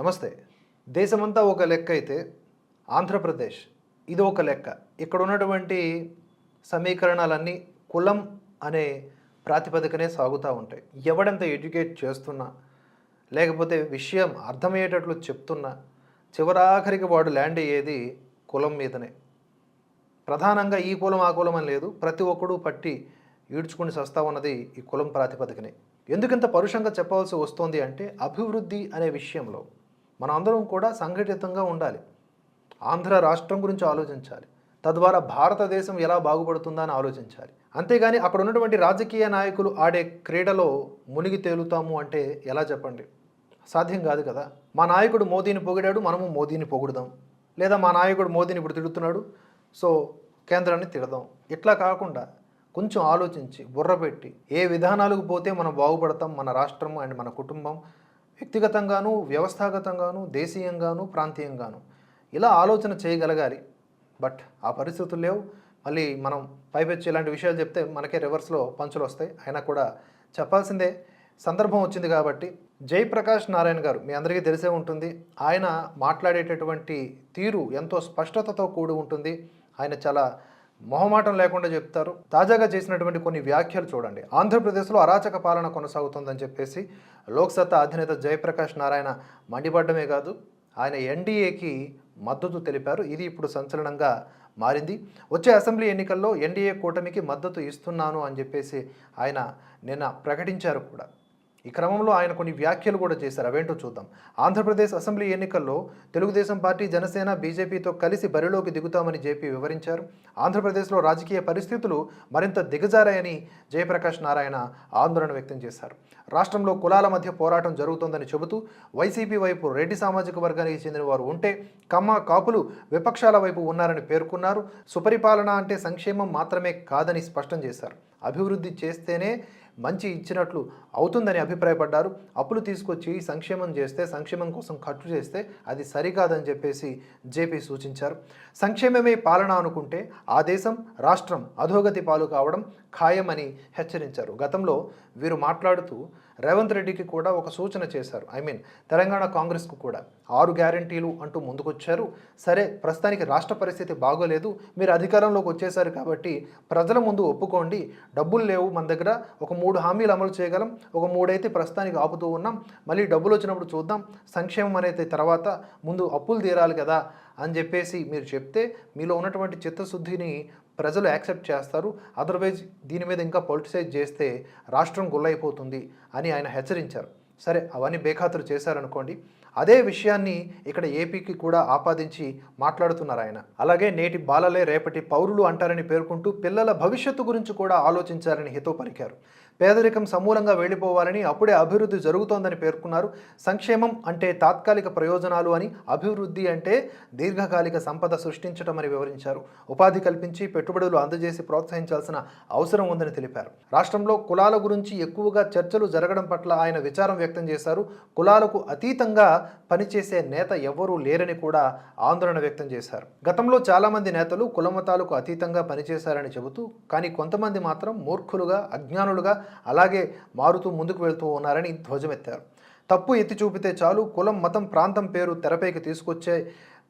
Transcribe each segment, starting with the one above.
నమస్తే. దేశమంతా ఒక లెక్క అయితే ఆంధ్రప్రదేశ్. ఇది ఒక లెక్క. ఇక్కడ ఉన్నటువంటి సమీకరణాలన్నీ కులం అనే ప్రాతిపదికనే సాగుతూ ఉంటాయి. ఎవడంత ఎడ్యుకేట్ చేస్తున్నా లేకపోతే విషయం అర్థమయ్యేటట్లు చెప్తున్నా చివరాఖరికి వాడు ల్యాండ్ అయ్యేది కులం మీదనే. ప్రధానంగా ఈ కులం ఆ కులం అని లేదు. ప్రతి ఒక్కడు పట్టి ఈడ్చుకుని సస్తా ఉన్నది ఈ కులం ప్రాతిపదికనే. ఎందుకంత పరుషంగా చెప్పవలసి వస్తోంది అంటే అభివృద్ధి అనే విషయంలో. మనందరం అందరం కూడా సంఘటితంగా ఉండాలి. ఆంధ్ర రాష్ట్రం గురించి ఆలోచించాలి. తద్వారా భారతదేశం ఎలా బాగుపడుతుందా అని ఆలోచించాలి. అంతేగాని అక్కడ ఉన్నటువంటి రాజకీయ నాయకులు ఆడే క్రీడలో మునిగి తేలుతాము అంటే ఎలా చెప్పండి? సాధ్యం కాదు కదా. మా నాయకుడు మోదీని పొగిడాడు మనము మోదీని పొగుడుదాం. లేదా మా నాయకుడు మోదీని ఇప్పుడు తిడుతున్నాడు సో కేంద్రాన్ని తిడదాం. ఇట్లా కాకుండా కొంచెం ఆలోచించి బుర్ర పెట్టి ఏ విధానాలకు పోతే మనం బాగుపడతాం మన రాష్ట్రం అండ్ మన కుటుంబం వ్యక్తిగతంగాను వ్యవస్థాగతంగాను దేశీయంగాను ప్రాంతీయంగాను ఇలా ఆలోచన చేయగలగాలి. బట్ ఆ పరిస్థితులు లేవు. మళ్ళీ మనం పైపెచ్చి ఇలాంటి విషయాలు చెప్తే మనకే రివర్స్లో పంచులు వస్తాయి. అయినా కూడా చెప్పాల్సిందే సందర్భం వచ్చింది కాబట్టి జయప్రకాష్ నారాయణ గారు మీ అందరికీ తెలిసే ఉంటుంది. ఆయన మాట్లాడేటటువంటి తీరు ఎంతో స్పష్టతతో కూడి ఉంటుంది. ఆయన చాలా మొహమాటం లేకుండా చెప్తారు. తాజాగా చేసినటువంటి కొన్ని వ్యాఖ్యలు చూడండి. ఆంధ్రప్రదేశ్లో అరాచక పాలన కొనసాగుతుందని చెప్పేసి లోక్సత్తా అధినేత జయప్రకాష్ నారాయణ మండిపడ్డమే కాదు ఆయన ఎన్డీఏకి మద్దతు తెలిపారు. ఇది ఇప్పుడు సంచలనంగా మారింది. వచ్చే అసెంబ్లీ ఎన్నికల్లో ఎన్డీఏ కూటమికి మద్దతు ఇస్తున్నాను అని చెప్పేసి ఆయన నిన్న ప్రకటించారు కూడా. ఈ క్రమంలో ఆయన కొన్ని వ్యాఖ్యలు కూడా చేశారు. అవేంటో చూద్దాం. ఆంధ్రప్రదేశ్ అసెంబ్లీ ఎన్నికల్లో తెలుగుదేశం పార్టీ జనసేన బీజేపీతో కలిసి బరిలోకి దిగుతామని జేపీ వివరించారు. ఆంధ్రప్రదేశ్లో రాజకీయ పరిస్థితులు మరింత దిగజారాయని జయప్రకాష్ నారాయణ ఆందోళన వ్యక్తం చేశారు. రాష్ట్రంలో కులాల మధ్య పోరాటం జరుగుతోందని చెబుతూ వైసీపీ వైపు రెడ్డి సామాజిక వర్గానికి చెందిన వారు ఉంటే కమ్మ కాపులు విపక్షాల వైపు ఉన్నారని పేర్కొన్నారు. సుపరిపాలన అంటే సంక్షేమం మాత్రమే కాదని స్పష్టం చేశారు. అభివృద్ధి చేస్తేనే మంచి ఇచ్చినట్లు అవుతుందని అభిప్రాయపడ్డారు. అప్పులు తీసుకొచ్చి సంక్షేమం చేస్తే సంక్షేమం కోసం ఖర్చు చేస్తే అది సరికాదని చెప్పేసి జేపీ సూచించారు. సంక్షేమమే పాలన అనుకుంటే ఆ దేశం రాష్ట్రం అధోగతి పాలు కావడం ఖాయమని హెచ్చరించారు. గతంలో వీరు మాట్లాడుతూ రేవంత్ రెడ్డికి కూడా ఒక సూచన చేశారు. ఐ మీన్ తెలంగాణ కాంగ్రెస్కు కూడా. ఆరు గ్యారంటీలు అంటూ ముందుకొచ్చారు. సరే ప్రస్తుతానికి రాష్ట్ర పరిస్థితి బాగోలేదు. మీరు అధికారంలోకి వచ్చేసారు కాబట్టి ప్రజల ముందు ఒప్పుకోండి. డబ్బులు లేవు మన దగ్గర. ఒక మూడు హామీలు అమలు చేయగలం. ఒక మూడైతే ప్రస్తుతానికి ఆపుతూ ఉన్నాం. మళ్ళీ డబ్బులు వచ్చినప్పుడు చూద్దాం. సంక్షేమం అనేది తర్వాత ముందు అప్పులు తీరాలి కదా అని చెప్పేసి మీరు చెప్తే మీలో ఉన్నటువంటి చిత్తశుద్ధిని ప్రజలు యాక్సెప్ట్ చేస్తారు. అదర్వైజ్ దీని మీద ఇంకా పొలిటిసైజ్ చేస్తే రాష్ట్రం గుల్లైపోతుంది అని ఆయన హెచ్చరించారు. సరే అవన్నీ బేఖాతరు చేశారనుకోండి అదే విషయాన్ని ఇక్కడ ఏపీకి కూడా ఆపాదించి మాట్లాడుతున్నారు ఆయన. అలాగే నేటి బాలలే రేపటి పౌరులు అంటారని పేర్కొంటూ పిల్లల భవిష్యత్తు గురించి కూడా ఆలోచించారని హితో పలికారు. పేదరికం సమూలంగా వెళ్ళిపోవాలని అప్పుడే అభివృద్ధి జరుగుతోందని పేర్కొన్నారు. సంక్షేమం అంటే తాత్కాలిక ప్రయోజనాలు అని అభివృద్ధి అంటే దీర్ఘకాలిక సంపద సృష్టించడం అని వివరించారు. ఉపాధి కల్పించి పెట్టుబడులు అందజేసి ప్రోత్సహించాల్సిన అవసరం ఉందని తెలిపారు. రాష్ట్రంలో కులాల గురించి ఎక్కువగా చర్చలు జరగడం పట్ల ఆయన విచారం వ్యక్తం వ్యక్తం చేశారు. కులాలకు అతీతంగా పనిచేసే నేత ఎవరూ లేరని కూడా ఆందోళన వ్యక్తం చేశారు. గతంలో చాలామంది నేతలు కులమతాలకు అతీతంగా పనిచేశారని చెబుతూ కానీ కొంతమంది మాత్రం మూర్ఖులుగా అజ్ఞానులుగా అలాగే మారుతూ ముందుకు వెళ్తూ ఉన్నారని ధ్వజమెత్తారు. తప్పు ఎత్తి చూపితే చాలు కులం మతం ప్రాంతం పేరు తెరపైకి తీసుకొచ్చే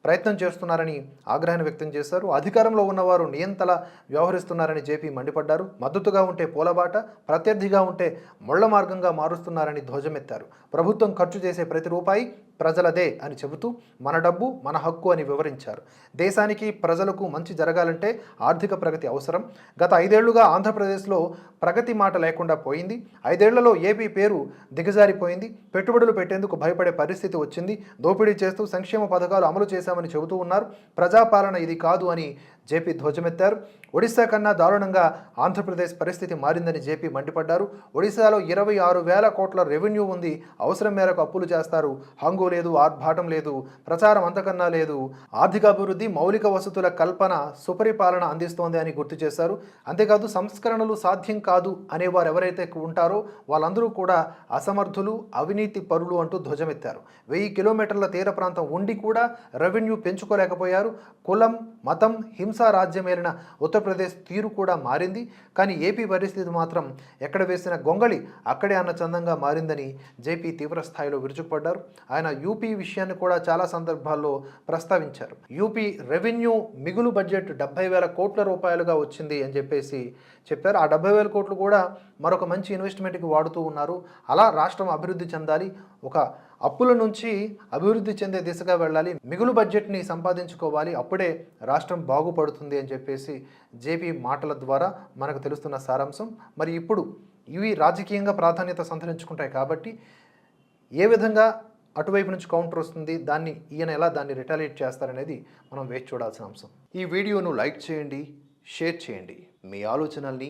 ప్రయత్నం చేస్తున్నారని ఆగ్రహాన్ని వ్యక్తం చేశారు. అధికారంలో ఉన్నవారు నియంతలా వ్యవహరిస్తున్నారని జేపీ మండిపడ్డారు. మద్దతుగా ఉంటే పూలబాట ప్రత్యర్థిగా ఉంటే ముళ్ళ మార్గంగా మారుస్తున్నారని ధ్వజమెత్తారు. ప్రభుత్వం ఖర్చు చేసే ప్రతి రూపాయి ప్రజలదే అని చెబుతూ మన డబ్బు మన హక్కు అని వివరించారు. దేశానికి ప్రజలకు మంచి జరగాలంటే ఆర్థిక ప్రగతి అవసరం. గత ఐదేళ్ళుగా ఆంధ్రప్రదేశ్లో ప్రగతి మాట లేకుండా పోయింది. ఐదేళ్ళలో ఏపీ పేరు దిగజారిపోయింది. పెట్టుబడులు పెట్టేందుకు భయపడే పరిస్థితి వచ్చింది. దోపిడీ చేస్తూ సంక్షేమ పథకాలు అమలు చేశామని చెబుతూ ఉన్నారు. ప్రజాపాలన ఇది కాదు అని జేపీ ధ్వజమెత్తారు. ఒడిశా కన్నా దారుణంగా ఆంధ్రప్రదేశ్ పరిస్థితి మారిందని జేపీ మండిపడ్డారు. ఒడిశాలో ఇరవై ఆరు వేల కోట్ల రెవెన్యూ ఉంది. అవసరం మేరకు అప్పులు చేస్తారు. హంగు లేదు ఆర్భాటం లేదు ప్రచారం అంతకన్నా లేదు. ఆర్థిక అభివృద్ధి మౌలిక వసతుల కల్పన సుపరిపాలన అందిస్తోంది అని గుర్తు చేశారు. అంతేకాదు సంస్కరణలు సాధ్యం కాదు అనేవారు ఎవరైతే ఉంటారో వాళ్ళందరూ కూడా అసమర్థులు అవినీతి పరులు అంటూ ధ్వజమెత్తారు. వెయ్యి కిలోమీటర్ల తీర ప్రాంతం ఉండి కూడా రెవెన్యూ పెంచుకోలేకపోయారు. కులం మతం హింస హింసా రాజ్యమేలిన ఉత్తరప్రదేశ్ తీరు కూడా మారింది. కానీ ఏపీ పరిస్థితి మాత్రం ఎక్కడ వేసిన గొంగళి అక్కడే అన్న చందంగా మారిందని జేపీ తీవ్రస్థాయిలో విరుచుకుపడ్డారు. ఆయన యూపీ విషయాన్ని కూడా చాలా సందర్భాల్లో ప్రస్తావించారు. యూపీ రెవెన్యూ మిగులు బడ్జెట్ డెబ్బై వేల కోట్ల రూపాయలుగా వచ్చింది అని చెప్పేసి చెప్పారు. ఆ డెబ్బై వేల కోట్లు కూడా మరొక మంచి ఇన్వెస్ట్మెంట్కి వాడుతూ ఉన్నారు. అలా రాష్ట్రం అభివృద్ధి చెందాలి. ఒక అప్పుల నుంచి అభివృద్ధి చెందే దిశగా వెళ్ళాలి మిగులు బడ్జెట్ని సంపాదించుకోవాలి అప్పుడే రాష్ట్రం బాగుపడుతుంది అని చెప్పేసి జేపీ మాటల ద్వారా మనకు తెలుస్తున్న సారాంశం. మరి ఇప్పుడు ఇవి రాజకీయంగా ప్రాధాన్యత సంతరించుకుంటాయి కాబట్టి ఏ విధంగా అటువైపు నుంచి కౌంటర్ వస్తుంది దాన్ని ఈయన ఎలా దాన్ని రిటాలియేట్ చేస్తారనేది మనం వేచి చూడాల్సిన అంశం. ఈ వీడియోను లైక్ చేయండి షేర్ చేయండి. మీ ఆలోచనల్ని